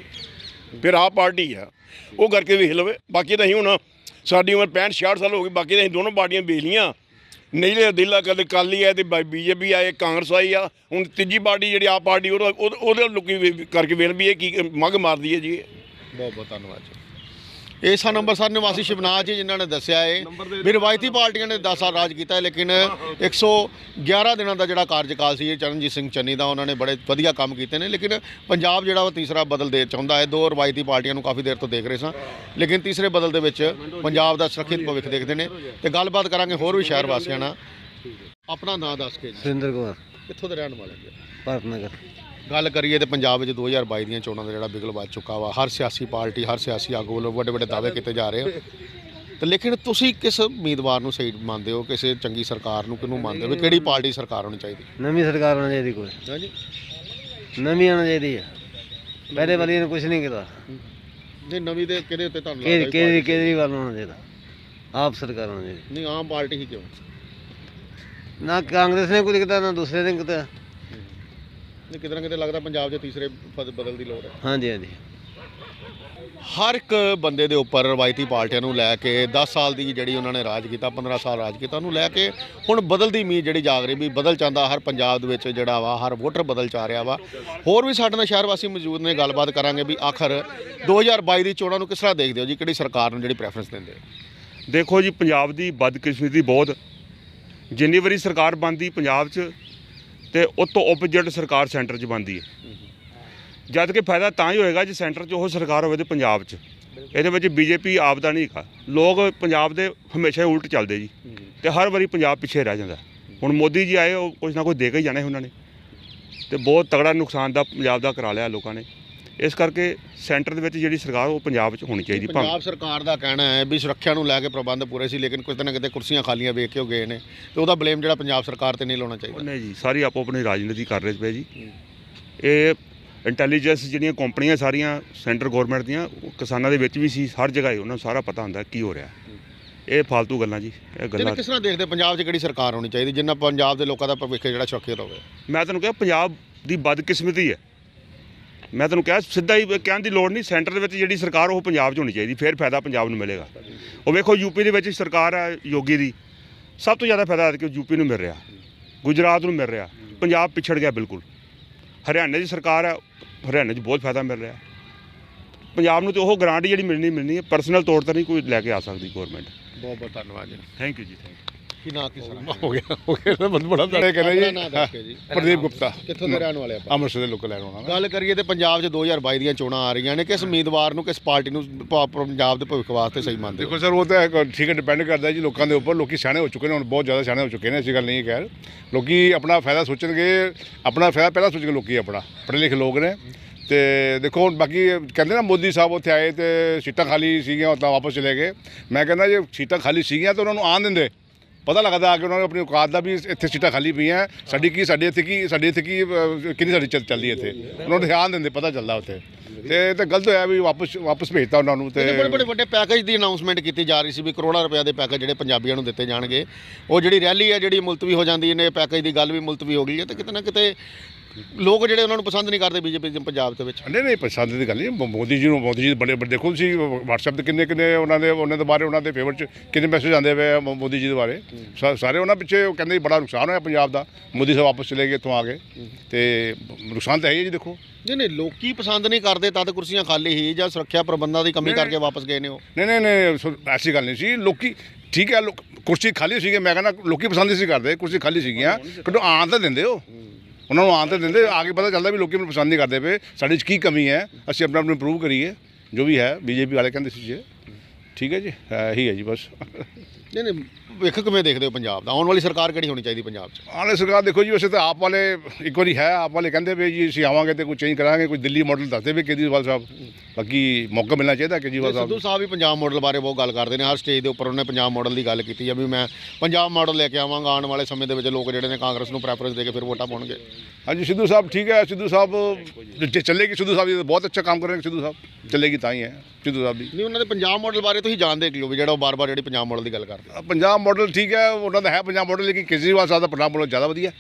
ਫਿਰ ਆਹ ਪਾਰਟੀ ਆ। ਉਹ ਕਰਕੇ ਵੇਖ ਲਵੇ। ਬਾਕੀ ਤਾਂ ਅਸੀਂ ਹੁਣ ਸਾਡੀ ਉਮਰ 65 66 ਸਾਲ ਹੋ ਗਈ। ਬਾਕੀ ਤਾਂ ਅਸੀਂ ਦੋਨੋਂ ਪਾਰਟੀਆਂ ਵੇਖ ਲੀਆਂ ਨਹੀਂ ਲੈ ਦਿੱਲਾ ਕਦੇ ਕਾਲੀ ਹੈ ਤੇ ਬੀਜੇਪੀ ਆਏ, ਕਾਂਗਰਸ ਆਈ ਆ। ਹੁਣ ਤੀਜੀ ਪਾਰਟੀ ਜਿਹੜੀ ਆਹ ਪਾਰਟੀ, ਉਹਦਾ ਉਹਦੇ- ਉਹਦੇ ਲੋਕੀ ਕਰਕੇ ਵੇਖ ਵੀ ਇਹ ਕੀ ਮੱਗ ਮਾਰਦੀ ਹੈ ਜੀ ਇਹ। ਬਹੁਤ ਬਹੁਤ ਧੰਨਵਾਦ ਜੀ। ਇਹ ਸਨ ਅੰਮ੍ਰਿਤਸਰ ਨਿਵਾਸੀ ਸ਼ਿਵਨਾਥ ਜੀ ਜਿਨ੍ਹਾਂ ਨੇ ਦੱਸਿਆ ਹੈ ਵੀ ਰਵਾਇਤੀ ਪਾਰਟੀਆਂ ਨੇ 10 ਸਾਲ ਰਾਜ ਕੀਤਾ ਹੈ ਲੇਕਿਨ 111 ਦਿਨਾਂ ਦਾ ਜਿਹੜਾ ਕਾਰਜਕਾਲ ਸੀ ਇਹ ਚਰਨਜੀਤ ਸਿੰਘ ਚੰਨੀ ਦਾ ਉਹਨਾਂ ਨੇ ਬੜੇ ਵਧੀਆ ਕੰਮ ਕੀਤੇ ਨੇ। ਲੇਕਿਨ ਪੰਜਾਬ ਜਿਹੜਾ ਉਹ ਤੀਸਰਾ ਬਦਲ ਦੇ ਚਾਹੁੰਦਾ ਹੈ ਦੋ ਰਵਾਇਤੀ ਪਾਰਟੀਆਂ ਨੂੰ ਕਾਫੀ ਦੇਰ ਤੋਂ ਦੇਖ ਰਹੇ ਸਾਂ। ਲੇਕਿਨ ਤੀਸਰੇ ਬਦਲ ਦੇ ਵਿੱਚ ਪੰਜਾਬ ਦਾ ਸੁਰੱਖਿਅਤ ਭਵਿੱਖ ਦੇਖਦੇ ਨੇ। ਤੇ ਗੱਲਬਾਤ ਕਰਾਂਗੇ ਹੋਰ ਵੀ ਸ਼ਹਿਰ ਵਾਸੀਆਂ ਨਾਲ। ਆਪਣਾ ਨਾਂ ਦੱਸ ਕੇ ਜੀ। ਸੁਰਿੰਦਰ ਕੁਮਾਰ। ਕਿੱਥੋਂ ਦੇ ਰਹਿਣ ਵਾਲੇ ਜੀ ਭਾਰਤ ਨਗਰ ਗੱਲ ਕਰੀਏ ਤੇ ਪੰਜਾਬ ਵਿੱਚ 2022 ਦੀਆਂ ਚੋਣਾਂ ਦਾ ਜਿਹੜਾ ਬਿਗਲ ਵੱਜ ਚੁੱਕਾ ਵਾ ਹਰ ਸਿਆਸੀ ਪਾਰਟੀ ਹਰ ਸਿਆਸੀ ਆਗੂ ਵੱਲੋਂ ਵੱਡੇ ਵੱਡੇ ਦਾਅਵੇ ਕੀਤੇ ਜਾ ਰਹੇ ਆ। ਤੇ ਲੇਕਿਨ ਤੁਸੀਂ ਕਿਸ ਉਮੀਦਵਾਰ ਨੂੰ ਸਹੀ ਮੰਨਦੇ ਹੋ ਕਿਸੇ ਚੰਗੀ ਸਰਕਾਰ ਨੂੰ ਕਿਹਨੂੰ ਮੰਨਦੇ ਹੋ ਵੀ ਕਿਹੜੀ ਪਾਰਟੀ ਸਰਕਾਰ ਹੋਣੀ ਚਾਹੀਦੀ? ਨਵੀਂ ਸਰਕਾਰ ਆਉਣੀ ਚਾਹੀਦੀ ਕੋਈ। ਹਾਂਜੀ। ਨਵੀਂ ਆਉਣੀ ਚਾਹੀਦੀ ਹੈ ਪਹਿਲੇ ਵਾਲੀ ਨੇ ਕੁਝ ਨਹੀਂ ਕੀਤਾ। ਨਹੀਂ ਨਵੀਂ ਦੇ ਕਿਹਦੇ ਉੱਤੇ ਤੁਹਾਨੂੰ ਕੇਜਰੀ ਲੱਗਦਾ ਕੇਜਰੀ ਕੇਜਰੀਵਾਲ ਨੂੰ ਆਉਣਾ ਚਾਹੀਦਾ। ਆਪ ਸਰਕਾਰ ਚਾਹੀਦੀ। ਪਾਰਟੀ- ਨਹੀਂ ਆਮ ਪਾਰਟੀ ਹੀ ਕਿਉਂ? ਨਾ ਕਾਂਗਰਸ ਨੇ ਕੁਝ ਕੀਤਾ ਨਾ ਦੂਸਰੇ ਨੇ ਕੀਤਾ। ਨਹੀਂ ਕਿਤੇ ਨਾ ਕਿਤੇ ਲੱਗਦਾ ਪੰਜਾਬ 'ਚ ਤੀਸਰੇ ਫਦ- ਬਦਲ ਦੀ ਲੋੜ ਹੈ। ਹਾਂਜੀ ਹਾਂਜੀ। ਹਰ ਇੱਕ ਬੰਦੇ ਦੇ ਉੱਪਰ ਰਵਾਇਤੀ ਪਾਰਟੀਆਂ ਨੂੰ ਲੈ ਕੇ 10 ਸਾਲ ਦੀ ਜਿਹੜੀ ਉਹਨਾਂ ਨੇ ਰਾਜ ਕੀਤਾ 15 ਸਾਲ ਰਾਜ ਕੀਤਾ ਉਹਨੂੰ ਲੈ ਕੇ ਹੁਣ ਬਦਲਦੀ ਮੀਤ ਜਿਹੜੀ ਜਾਗ ਰਹੀ ਵੀ ਬਦਲ ਚਾਹੁੰਦਾ ਹਰ ਪੰਜਾਬ ਦੇ ਵਿੱਚ ਜਿਹੜਾ ਵਾ ਹਰ ਵੋਟਰ ਬਦਲ ਚਾ ਰਿਹਾ ਵਾ। ਹੋਰ ਵੀ ਸਾਡੇ ਨਾਲ ਸ਼ਹਿਰ ਵਾਸੀ ਮੌਜੂਦ ਨੇ ਗੱਲਬਾਤ ਕਰਾਂਗੇ ਵੀ ਆਖਰ 2022 ਦੀ ਚੋਣਾਂ ਨੂੰ ਕਿਸ ਤਰ੍ਹਾਂ ਦੇਖਦੇ ਹੋ ਜੀ ਕਿਹੜੀ ਸਰਕਾਰ ਨੂੰ ਜਿਹੜੀ ਪ੍ਰੈਫਰੈਂਸ ਦਿੰਦੇ ਦੇਖੋ ਜੀ ਪੰਜਾਬ ਦੀ ਬਦਕਿਸਮਤੀ ਬਹੁਤ। ਜਿੰਨੀ ਵਾਰੀ ਸਰਕਾਰ ਬਣਦੀ ਪੰਜਾਬ 'ਚ ਤੇ ਉਹ ਤੋਂ ਆਪੋਜੀਟ ਸਰਕਾਰ ਸੈਂਟਰ 'ਚ ਬਣਦੀ ਹੈ। ਜਦ ਕਿ ਫਾਇਦਾ ਤਾਂ ਹੀ ਹੋਏਗਾ ਜੇ ਸੈਂਟਰ 'ਚ ਉਹ ਸਰਕਾਰ ਹੋਵੇ ਤੇ ਪੰਜਾਬ 'ਚ। ਇਹਦੇ ਵਿੱਚ ਬੀਜੇਪੀ ਆਪ ਦਾ ਨਹੀਂ ਹੈਗਾ। ਲੋਕ ਪੰਜਾਬ ਦੇ ਹਮੇਸ਼ਾ ਹੀ ਉਲਟ ਚੱਲਦੇ ਜੀ। ਤੇ ਹਰ ਵਾਰੀ ਪੰਜਾਬ ਪਿੱਛੇ ਰਹਿ ਜਾਂਦਾ। ਹੁਣ ਮੋਦੀ ਜੀ ਆਏ, ਉਹ ਕੁਝ ਨਾ ਕੁਝ ਦੇ ਕੇ ਹੀ ਜਾਣੇ ਉਹਨਾਂ ਨੇ। ਤੇ ਬਹੁਤ ਤਗੜਾ ਨੁਕਸਾਨ ਦਾ ਪੰਜਾਬ ਦਾ ਕਰਾ ਲਿਆ ਲੋਕਾਂ ਨੇ। ਇਸ ਕਰਕੇ ਸੈਂਟਰ ਦੇ ਵਿੱਚ ਜਿਹੜੀ ਸਰਕਾਰ ਉਹ ਪੰਜਾਬ 'ਚ ਹੋਣੀ ਚਾਹੀਦੀ ਭਾਵੇਂ ਪੰਜਾਬ ਸਰਕਾਰ ਦਾ ਕਹਿਣਾ ਹੈ ਵੀ ਸੁਰੱਖਿਆ ਨੂੰ ਲੈ ਕੇ ਪ੍ਰਬੰਧ ਪੂਰੇ ਸੀ ਲੇਕਿਨ ਕਿਤੇ ਨਾ ਕਿਤੇ ਕੁਰਸੀਆਂ ਖਾਲੀਆਂ ਵੇਖ ਕੇ ਉਹ ਗਏ ਨੇ ਤੇ ਉਹਦਾ ਬਲੇਮ ਜਿਹੜਾ ਪੰਜਾਬ ਸਰਕਾਰ ਤੇ ਨਹੀਂ ਲਾਉਣਾ ਚਾਹੀਦਾ। ਉਹਨੇ ਜੀ ਸਾਰੀ ਆਪੋ ਆਪਣੀ ਰਾਜਨੀਤੀ ਕਰ ਰਹੇ ਪਏ ਜੀ। ਇਹ ਇੰਟੈਲੀਜੈਂਸ ਜਿਹੜੀਆਂ ਕੰਪਨੀਆਂ ਸਾਰੀਆਂ ਸੈਂਟਰ ਗਵਰਨਮੈਂਟ ਦੀਆਂ ਉਹ ਕਿਸਾਨਾਂ ਦੇ ਵਿੱਚ ਵੀ ਸੀ ਹਰ ਜਗ੍ਹਾ ਹੀ ਉਹਨਾਂ ਨੂੰ ਸਾਰਾ ਪਤਾ ਹੁੰਦਾ ਕੀ ਹੋ ਰਿਹਾ। ਇਹ ਫालतू ਗੱਲਾਂ ਜੀ ਇਹ ਗੱਲਾਂ ਕਿਸ ਤਰ੍ਹਾਂ ਦੇਖਦੇ ਪੰਜਾਬ 'ਚ ਕਿਹੜੀ ਸਰਕਾਰ ਹੋਣੀ ਚਾਹੀਦੀ ਜਿੰਨਾ ਪੰਜਾਬ ਦੇ ਲੋਕਾਂ ਦਾ ਭਵਿੱਖ ਜਿਹੜਾ ਸੁਰੱਖਿਅਤ ਹੋਵੇ? ਮੈਂ ਤੁਹਾਨੂੰ ਕਿਹਾ ਪੰਜਾਬ ਦੀ ਬਦਕਿਸਮਤੀ ਹੈ। ਮੈਂ ਤੁਹਾਨੂੰ ਕਿਹਾ ਸਿੱਧਾ ਹੀ ਕਹਿਣ ਦੀ ਲੋੜ ਨਹੀਂ ਸੈਂਟਰ ਦੇ ਵਿੱਚ ਜਿਹੜੀ ਸਰਕਾਰ ਉਹ ਪੰਜਾਬ 'ਚ ਹੋਣੀ ਚਾਹੀਦੀ ਫਿਰ ਫਾਇਦਾ ਪੰਜਾਬ ਨੂੰ ਮਿਲੇਗਾ। ਉਹ ਵੇਖੋ ਯੂਪੀ ਦੇ ਵਿੱਚ ਸਰਕਾਰ ਹੈ ਯੋਗੀ ਦੀ ਸਭ ਤੋਂ ਜ਼ਿਆਦਾ ਫਾਇਦਾ ਕਿ ਯੂਪੀ ਨੂੰ ਮਿਲ ਰਿਹਾ ਗੁਜਰਾਤ ਨੂੰ ਮਿਲ ਰਿਹਾ ਪੰਜਾਬ ਪਿਛੜ ਗਿਆ ਬਿਲਕੁਲ। ਹਰਿਆਣੇ ਦੀ ਸਰਕਾਰ ਹੈ ਹਰਿਆਣੇ 'ਚ ਬਹੁਤ ਫਾਇਦਾ ਮਿਲ ਰਿਹਾ। ਪੰਜਾਬ ਨੂੰ ਤੇ ਉਹ ਗ੍ਰਾਂਟ ਜਿਹੜੀ ਮਿਲਣੀ ਮਿਲਣੀ ਹੈ ਪਰਸਨਲ ਤੌਰ ਤੇ ਨਹੀਂ ਕੋਈ ਲੈ ਕੇ ਆ ਸਕਦੀ ਗਵਰਨਮੈਂਟ ਬਹੁਤ ਬਹੁਤ ਧੰਨਵਾਦ ਜੀ। ਥੈਂਕ ਯੂ ਜੀ ਥੈਂਕ ਕੀ ਨਾਂ ਕੀ ਸਰ? ਹੋ ਗਿਆ ਹੋ ਗਿਆ। ਨਾ ਬੰਦ ਬੜਾ ਆਪਣਾ ਕਹਿੰਦੇ ਨਾਂ ਜੀ ਦੱਸ ਕੇ ਜੀ। ਪ੍ਰਦੀਪ ਗੁਪਤਾ। ਕਿੱਥੋਂ ਦੇ ਰਹਿਣ ਵਾਲੇ ਆਪਾਂ? ਅੰਮ੍ਰਿਤਸਰ ਦੇ ਲੋਕਲ ਲੈਣ ਆਉਣਾ ਗੱਲ ਕਰੀਏ ਤੇ ਪੰਜਾਬ 'ਚ 2022 ਦੀਆਂ ਚੋਣਾਂ ਆ ਰਹੀਆਂ ਨੇ ਕਿਸ ਉਮੀਦਵਾਰ ਨੂੰ ਕਿਸ ਪਾਰਟੀ ਨੂੰ ਪ- ਪੰਜਾਬ ਦੇ ਭਵਿੱਖ ਵਾਸਤੇ ਸਹੀ ਮੰਨਦੇ ਹੋ? ਦੇਖੋ ਸਰ ਉਹ ਤਾਂ ਇੱਕ ਠੀਕ ਹੈ ਡਿਪੈਂਡ ਕਰਦਾ ਜੀ ਲੋਕਾਂ ਦੇ ਉੱਪਰ। ਲੋਕੀ ਸਿਆਣੇ ਹੋ ਚੁੱਕੇ ਨੇ ਹੁਣ ਬਹੁਤ ਜ਼ਿਆਦਾ ਸਿਆਣੇ ਹੋ ਚੁੱਕੇ ਨੇ ਐਸੀ ਗੱਲ ਨਹੀਂ ਹੈ ਖੈਰ। ਲੋਕੀ ਆਪਣਾ ਫਾਇਦਾ ਸੋਚਣਗੇ ਆਪਣਾ ਫਾਇਦਾ ਪਹਿਲਾਂ ਸੋਚਣਗੇ ਲੋਕੀ ਆਪਣਾ। ਪੜ੍ਹੇ ਲਿਖੇ ਲੋਕ ਨੇ। ਤੇ ਦੇਖੋ ਹੁਣ ਬਾਕੀ ਕਹਿੰਦੇ ਨਾ ਮੋਦੀ ਸਾਹਿਬ ਉੱਥੇ ਆਏ ਤੇ ਸੀਟਾਂ ਖਾਲੀ ਸੀਗੀਆਂ ਉਹ ਤਾਂ ਵਾਪਸ ਚਲੇ ਗਏ। ਮੈਂ ਕਹਿੰਦਾ ਜੇ ਸੀਟਾਂ ਖਾਲੀ ਸੀਗੀਆਂ ਤਾਂ ਉਹਨਾਂ ਨੂੰ ਆਣ ਦਿੰਦੇ। ਪਤਾ ਲੱਗਦਾ ਕਿ ਉਹਨਾਂ ਨੇ ਆਪਣੀ ਔਕਾਤ ਦਾ ਵੀ ਇੱਥੇ ਸੀਟਾਂ ਖਾਲੀ ਪਈਆਂ ਸਾਡੀ ਕੀ ਸਾਡੇ ਇੱਥੇ ਕੀ ਸਾਡੇ ਇੱਥੇ ਕੀ ਅਹ, ਕਿੰਨੀ ਸਾਡੀ ਚੱਲ ਚੱਲਦੀ ਹੈ ਇੱਥੇ? ਉਹਨਾਂ ਨੂੰ ਧਿਆਨ ਦਿੰਦੇ ਪਤਾ ਚੱਲਦਾ ਉੱਥੇ। ਤੇ ਇਹ ਤਾਂ ਗਲਤ ਹੋਇਆ ਵੀ ਵਾਪਸ ਵਾਪਸ ਭੇਜਤਾ ਉਹਨਾਂ ਨੂੰ ਤੇ ਬੜੇ ਬੜੇ ਵੱਡੇ ਪੈਕੇਜ ਦੀ ਅਨਾਉਂਸਮੈਂਟ ਕੀਤੀ ਜਾ ਰਹੀ ਸੀ ਵੀ ਕਰੋੜਾਂ ਰੁਪਏ ਦੇ ਪੈਕੇਜ ਜਿਹੜੇ ਪੰਜਾਬੀਆਂ ਨੂੰ ਦਿੱਤੇ ਜਾਣਗੇ। ਉਹ ਜਿਹੜੀ ਰੈਲੀ ਹੈ ਜਿਹੜੀ ਮੁਲਤਵੀ ਹੋ ਜਾਂਦੀ ਨੇ ਪੈਕੇਜ ਦੀ ਗੱਲ ਵੀ ਮੁਲਤਵੀ ਹੋ ਗਈ ਹੈ ਤੇ ਕਿਤੇ ਨਾ ਕਿਤੇ ਲੋਕ ਜਿਹੜੇ ਉਹਨਾਂ ਨੂੰ ਪਸੰਦ ਨਹੀਂ ਕਰਦੇ ਬੀਜੇਪੀ ਦੇ ਪੰਜਾਬ ਦੇ ਵਿੱਚ। ਨਹੀਂ ਨਹੀਂ ਪਸੰਦ ਦੀ ਗੱਲ ਨਹੀਂ। ਮੋ- ਮੋਦੀ ਜੀ ਨੂੰ ਮੋਦੀ ਜੀ ਬੜੇ ਬੜੇ ਦੇਖੋ ਤੁਸੀਂ WhatsApp ਤੇ ਕਿੰਨੇ ਕਿੰਨੇ ਉਹਨਾਂ ਦੇ ਉਹਨਾਂ ਦੇ ਬਾਰੇ ਉਹਨਾਂ ਦੇ ਫੇਵਰ ਚ ਕਿੰਨੇ ਮੈਸੇਜ ਆਉਂਦੇ ਪਏ ਆ ਮੋ- ਮੋਦੀ ਜੀ ਦੇ ਬਾਰੇ। ਸਾ- ਸਾਰੇ ਉਹਨਾਂ ਪਿੱਛੇ ਉਹ ਕਹਿੰਦੇ ਜੀ ਬੜਾ ਨੁਕਸਾਨ ਹੋਇਆ ਪੰਜਾਬ ਦਾ। ਮੋਦੀ ਸਾਹਿਬ ਵਾਪਸ ਚਲੇ ਗਏ ਇੱਥੋਂ ਆ ਕੇ। ਤੇ ਨੁਕਸਾਨ ਤਾਂ ਹੈ ਹੀ ਹੈ ਜੀ ਦੇਖੋ। ਨਹੀਂ ਨਹੀਂ ਲੋਕੀ ਪਸੰਦ ਨਹੀਂ ਕਰਦੇ ਤਦ ਕੁਰਸੀਆਂ ਖਾਲੀ ਹੀ ਜਾਂ ਸੁਰੱਖਿਆ ਪ੍ਰਬੰਧਾਂ ਦੀ ਕਮੀ ਕਰਕੇ ਵਾਪਸ ਗਏ ਨੇ ਉਹ। ਨਹੀਂ ਨਹੀਂ ਨਹੀਂ ਸੋ ਐਸੀ ਗੱਲ ਨਹੀਂ ਸੀ। ਲੋਕੀ ਠੀਕ ਹੈ ਲੋਕ- ਕੁਰਸੀ ਖਾਲੀ ਸੀਗੀ ਮੈਂ ਕਹਿੰਦਾ ਲੋਕੀ ਪਸੰਦ ਸੀ ਕਰਦੇ ਕੁਰਸੀ ਖਾਲੀ ਸੀਗੀਆਂ। ਕਿਉਂਕਿ ਆਉਣ ਤਾਂ ਦਿੰਦੇ ਹੋ ਉਹਨਾਂ ਨੂੰ ਆਉਣ ਤਾਂ ਦਿੰਦੇ, ਆ ਕੇ ਪਤਾ ਚੱਲਦਾ ਵੀ ਲੋਕੀ ਮੈਨੂੰ ਪਸੰਦ ਨਹੀਂ ਕਰਦੇ ਪਏ। ਸਾਡੇ 'ਚ ਕੀ ਕਮੀ ਹੈ? ਅਸੀਂ ਆਪਣਾ ਆਪ ਨੂੰ ਇੰਪਰੂਵ ਕਰੀਏ। ਜੋ ਵੀ ਹੈ, ਬੀਜੇਪੀ ਵਾਲੇ ਕਹਿੰਦੇ ਸੀ ਜੀ। ਠੀਕ ਹੈ ਜੀ? ਇਹੀ ਹੈ ਜੀ, ਬਸ। ਨਹੀਂ ਨਹੀਂ ਵੇਖ ਕਿਵੇਂ ਦੇਖਦੇ ਹੋ ਪੰਜਾਬ ਦਾ? ਆਉਣ ਵਾਲੀ ਸਰਕਾਰ ਕਿਹੜੀ ਹੋਣੀ ਚਾਹੀਦੀ ਪੰਜਾਬ 'ਚ? ਆਲੇ ਸਰਕਾਰ ਦੇਖੋ ਜੀ ਵੈਸੇ ਤਾਂ ਆਪ ਵਾਲੇ ਇੱਕ ਵਾਰੀ ਹੈ ਆਪ ਵਾਲੇ ਕਹਿੰਦੇ ਵੀ ਜੀ ਅਸੀਂ ਆਵਾਂਗੇ ਤੇ ਕੋਈ ਚੇਂਜ ਕਰਾਂਗੇ ਕੋਈ ਦਿੱਲੀ ਮਾਡਲ ਦੱਸਦੇ ਵੀ ਕੇਜਰੀਵਾਲ ਸਾਹਿਬ। ਬਾਕੀ ਮੌਕਾ ਮਿਲਣਾ ਚਾਹੀਦਾ ਕੇਜਰੀਵਾਲ ਸਾਹਿਬ ਸਿੱਧੂ ਸਾਹਿਬ ਵੀ ਪੰਜਾਬ ਮਾਡਲ ਬਾਰੇ ਬਹੁਤ ਗੱਲ ਕਰਦੇ ਨੇ ਹਰ ਸਟੇਜ ਦੇ ਉੱਪਰ ਉਹਨੇ ਪੰਜਾਬ ਮਾਡਲ ਦੀ ਗੱਲ ਕੀਤੀ ਆ ਵੀ ਮੈਂ ਪੰਜਾਬ ਮਾਡਲ ਲੈ ਕੇ ਆਵਾਂਗਾ ਆਉਣ ਵਾਲੇ ਸਮੇਂ ਦੇ ਵਿੱਚ ਲੋਕ ਜਿਹੜੇ ਨੇ ਕਾਂਗਰਸ ਨੂੰ ਪ੍ਰੈਫਰੈਂਸ ਦੇ ਕੇ ਫਿਰ ਵੋਟਾਂ ਪਾਉਣਗੇ। ਹਾਂਜੀ ਸਿੱਧੂ ਸਾਹਿਬ ਠੀਕ ਹੈ ਸਿੱਧੂ ਸਾਹਿਬ ਜੇ ਚੱਲੇਗੀ ਸਿੱਧੂ ਸਾਹਿਬ ਜੀ ਬਹੁਤ ਅੱਛਾ ਕੰਮ ਕਰਨਗੇ ਸਿੱਧੂ ਸਾਹਿਬ। ਚੱਲੇਗੀ ਤਾਂ ਹੀ ਹੈ ਸਿੱਧੂ ਸਾਹਿਬ ਦੀ ਨਹੀਂ ਉਹਨਾਂ ਦੇ ਪੰਜਾਬ ਮਾਡਲ ਬਾਰੇ ਤੁਸੀਂ ਜਾਣਦੇ ਕਿਉਂ ਵੀ ਜਿਹੜਾ ਉਹ ਬਾਰ-ਬਾਰ ਜਿਹੜੀ ਪੰਜਾਬ ਮਾਡਲ ਦੀ ਗੱਲ ਕਰਦੇ ਅ, ਪੰਜਾਬ ਮਾਡਲ ਠੀਕ ਹੈ ਉਹਨਾਂ ਦਾ ਹੈ ਪੰਜਾਬ ਮਾਡਲ ਲੇਕਿਨ ਕੇਜਰੀਵਾਲ ਸਾਹਿਬ ਦਾ ਪੰਜਾਬ ਮਾਡਲ ਜ਼ਿਆਦਾ ਵਧੀਆ।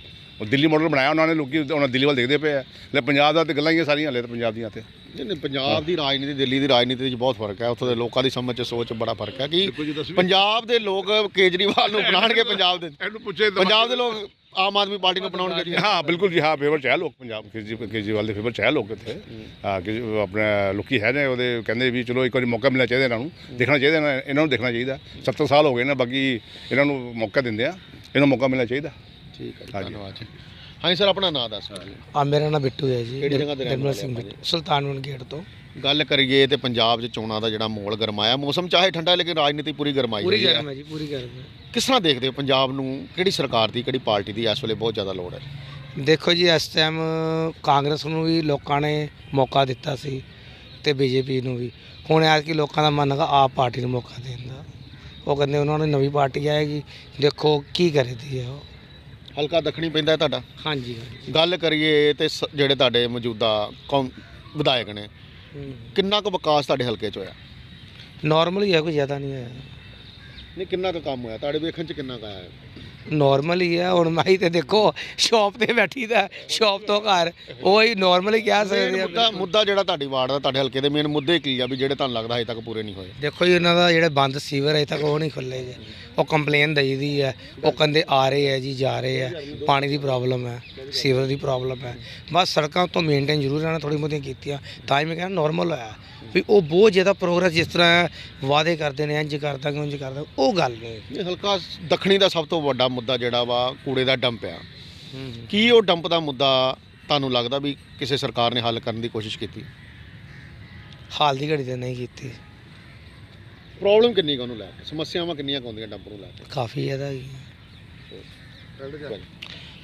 ਉਹ ਦਿੱਲੀ ਮਾਡਲ ਬਣਾਇਆ ਉਹਨਾਂ ਨੇ ਲੋਕੀ ਉਹਨਾਂ ਦਿੱਲੀ ਵੱਲ ਦੇਖਦੇ ਪਏ ਆ। ਲੈ ਪੰਜਾਬ ਦਾ ਤੇ ਗੱਲਾਂ ਹੀ ਸਾਰੀਆਂ ਹਲੇ ਤਾਂ ਪੰਜਾਬ ਦੀਆਂ ਤੇ। ਨਹੀਂ ਨਹੀਂ ਪੰਜਾਬ ਦੀ ਰਾਜਨੀਤੀ ਦਿੱਲੀ ਦੀ ਰਾਜਨੀਤੀ ਵਿੱਚ ਬਹੁਤ ਫ਼ਰਕ ਹੈ। ਉੱਥੋਂ ਦੇ ਲੋਕਾਂ ਦੀ ਸਮਝ ਚ ਸੋਚ ਬੜਾ ਫ਼ਰਕ ਹੈ ਕਿ ਪੰਜਾਬ ਦੇ ਲੋਕ ਕੇਜਰੀਵਾਲ ਨੂੰ ਅਪਣਾਉਣਗੇ ਪੰਜਾਬ ਦੇ ਇਹਨੂੰ ਪੁੱਛੇ ਪੰਜਾਬ ਦੇ ਲੋਕ ਆਮ ਆਦਮੀ ਪਾਰਟੀ ਨੂੰ ਅਪਣਾਉਣਗੇ ਜੀ ਹਾਂ ਬਿਲਕੁਲ ਜੀ ਹਾਂ ਫੇਵਰ ਚ ਹੈ ਲੋਕ ਪੰਜਾਬ ਕੇਜਰੀ- ਕੇਜਰੀਵਾਲ ਦੇ ਫੇਵਰ ਚ ਹੈ ਲੋਕ ਇੱਥੇ। ਹਾਂ। ਕਿ ਆਪਣੇ ਲੋਕੀ ਹੈ ਨੇ ਉਹਦੇ ਕਹਿੰਦੇ ਵੀ ਚਲੋ ਇੱਕ ਵਾਰੀ ਮੌਕਾ ਮਿਲਣਾ ਚਾਹੀਦਾ ਇਹਨਾਂ ਨੂੰ ਦੇਖਣਾ ਚਾਹੀਦਾ ਇਹਨਾਂ ਨੂੰ ਦੇਖਣਾ ਚਾਹੀਦਾ। 70 ਸਾਲ ਹੋ ਗਏ ਨੇ ਬਾਕੀ ਇਹਨਾਂ ਨੂੰ ਮੌਕਾ ਦਿੰਦੇ ਆ ਇਹਨਾਂ ਨੂੰ ਮੌਕਾ ਮਿਲਣਾ ਚਾਹੀਦਾ। ਠੀਕ ਹੈ। ਧੰਨਵਾਦ ਜੀ। ਹਾਂਜੀ ਸਰ ਆਪਣਾ ਨਾਮ ਦੱਸੋ ਆ ਮੇਰਾ ਨਾਮ ਬਿੱਟੂ ਹੈ ਜੀ। ਨਿਰਮਲ ਸਿੰਘ ਬਿੱਟੂ ਸੁਲਤਾਨਵਿੰਡ ਗੇਟ ਤੋਂ। ਗੱਲ ਕਰੀਏ ਤੇ ਪੰਜਾਬ 'ਚ ਚੋਣਾਂ ਦਾ ਜਿਹੜਾ ਮਾਹੌਲ ਗਰਮਾਇਆ ਮੌਸਮ ਚਾਹੇ ਠੰਡਾ ਲੇਕਿਨ ਰਾਜਨੀਤੀ ਪੂਰੀ ਗਰਮਾਈ ਪੂਰੀ ਹੋਈ ਹੈ। ਗਰਮ ਹੈ ਜੀ ਪੂਰੀ ਗਰਮ ਹੈ। ਕਿਸ ਤਰ੍ਹਾਂ ਦੇਖਦੇ ਹੋ ਪੰਜਾਬ ਨੂੰ? ਕਿਹੜੀ ਸਰਕਾਰ ਦੀ ਕਿਹੜੀ ਪਾਰਟੀ ਦੀ ਇਸ ਵੇਲੇ ਬਹੁਤ ਜ਼ਿਆਦਾ ਲੋੜ ਹੈ? ਦੇਖੋ ਜੀ ਇਸ ਟਾਈਮ ਕਾਂਗਰਸ ਨੂੰ ਵੀ ਲੋਕਾਂ ਨੇ ਮੌਕਾ ਦਿੱਤਾ ਸੀ ਤੇ ਬੀਜੇਪੀ ਨੂੰ ਵੀ। ਹੁਣ ਐਤ ਕਿ ਲੋਕਾਂ ਦਾ ਮਨ ਹੈਗਾ ਆਪ ਪਾਰਟੀ ਨੂੰ ਮੌਕਾ ਦੇਣ ਦਾ। ਉਹ ਕਹਿੰਦੇ ਉਹਨਾਂ ਨੇ ਨਵੀਂ ਪਾਰਟੀ ਆਏਗੀ। ਦੇਖੋ ਕੀ ਕਰਦੀ ਹੈ ਉਹ। ਹਲਕਾ ਦੱਖਣੀ ਪੈਂਦਾ ਹੈ ਤੁਹਾਡਾ? ਹਾਂਜੀ ਹਾਂਜੀ। ਗੱਲ ਕਰੀਏ ਤੇ ਸ- ਜਿਹੜੇ ਤੁਹਾਡੇ ਮੌਜੂਦਾ ਕੌਮ ਵਿਧਾਇਕ ਨੇ ਕਿੰਨਾ ਕੁ ਵਿਕਾਸ ਤੁਹਾਡੇ ਹਲਕੇ 'ਚ ਹੋਇਆ? ਨਾਰਮਲ ਹੀ ਹੈ ਕੋਈ ਜ਼ਿਆਦਾ ਨਹੀਂ ਹੈ ਨਹੀਂ ਕਿੰਨਾ ਕੁ ਕੰਮ ਹੋਇਆ? ਤੁਹਾਡੇ ਵੇਖਣ 'ਚ ਕਿੰਨਾ ਕੁ ਆਇਆ? ਨਾਰਮਲ ਹੀ ਹੈ ਹੁਣ ਮਾਈ ਤੇ ਦੇਖੋ ਸ਼ਾਪ ਤੇ ਬੈਠੀ ਦਾ ਸ਼ਾਪ ਤੋਂ ਘਰ। ਉਹ ਹੀ ਨਾਰਮਲ ਹੀ ਕਹਿ ਸਕਦੇ ਮੁੱਦਾ ਆ ਮੁੱਦਾ ਜਿਹੜਾ ਤੁਹਾਡੀ ਵਾਰਡ ਦਾ ਤੁਹਾਡੇ ਹਲਕੇ ਦੇ ਮੇਨ ਮੁੱਦੇ ਕੀ ਆ ਵੀ ਜਿਹੜੇ ਤੁਹਾਨੂੰ ਲੱਗਦਾ ਹਜੇ ਤੱਕ ਪੂਰੇ ਨਹੀਂ ਹੋਏ? ਦੇਖੋ ਜੀ ਉਹਨਾਂ ਦਾ ਜਿਹੜੇ ਬੰਦ ਸੀਵਰ ਅਜੇ ਤੱਕ ਉਹ ਨਹੀਂ ਖੁੱਲੇ ਜੇ ਉਹ ਕੰਪਲੇਨ ਦਈਦੀ ਹੈ। ਉਹ ਕਹਿੰਦੇ ਆ ਰਹੇ ਹੈ ਜੀ ਜਾ ਰਹੇ ਹੈ। ਪਾਣੀ ਦੀ ਪ੍ਰੋਬਲਮ ਹੈ ਸੀਵਰ ਦੀ ਪ੍ਰੋਬਲਮ ਹੈ। ਬਸ ਸੜਕਾਂ ਤੋਂ ਮੇਨਟੇਨ ਜ਼ਰੂਰ ਰਹਿਣਾ ਥੋੜੀ ਬਹੁਤੀਆਂ ਕੀਤੀਆਂ। ਤਾਂ ਹੀ ਮੈਂ ਕਹਿੰਦਾ ਨਾਰਮਲ ਹੋਇਆ। ਵੀ ਉਹ ਬਹੁਤ ਜ਼ਿਆਦਾ ਪ੍ਰੋਗਰੈਸ ਜਿਸ ਤਰ੍ਹਾਂ ਵਾਅਦੇ ਕਰਦੇ ਨੇ ਇੰਜ ਕਰ ਦਾਂਗੇ ਉਂਝ ਕਰ ਦਾਂਗੇ ਉਹ ਗੱਲ ਨਹੀਂ। ਇਹ ਹਲਕਾ ਦੱਖਣੀ ਦਾ ਸਭ ਤੋਂ ਵੱਡਾ ਮੁੱਦਾ ਜਿਹੜਾ ਵਾ ਕੂੜੇ ਦਾ ਡੰਪ ਆ। ਕੀ ਉਹ ਡੰਪ ਦਾ ਮੁੱਦਾ ਤੁਹਾਨੂੰ ਲੱਗਦਾ ਵੀ ਕਿਸੇ ਸਰਕਾਰ ਨੇ ਹੱਲ ਕਰਨ ਦੀ ਕੋਸ਼ਿਸ਼ ਕੀਤੀ? ਹਾਲ ਦੀ ਘੜੀ ਤੇ ਨਹੀਂ ਕੀਤੀ। ਪ੍ਰੋਬਲਮ ਕਿੰਨੀ ਕੁ ਉਹਨੂੰ ਲੈ ਕੇ? ਸਮੱਸਿਆਵਾਂ ਕਿੰਨੀਆਂ ਕੁ ਆਉਂਦੀਆਂ ਡੰਪ ਨੂੰ ਲੈ ਕੇ? ਕਾਫੀ ਜ਼ਿਆਦਾ ਹੈਗੀ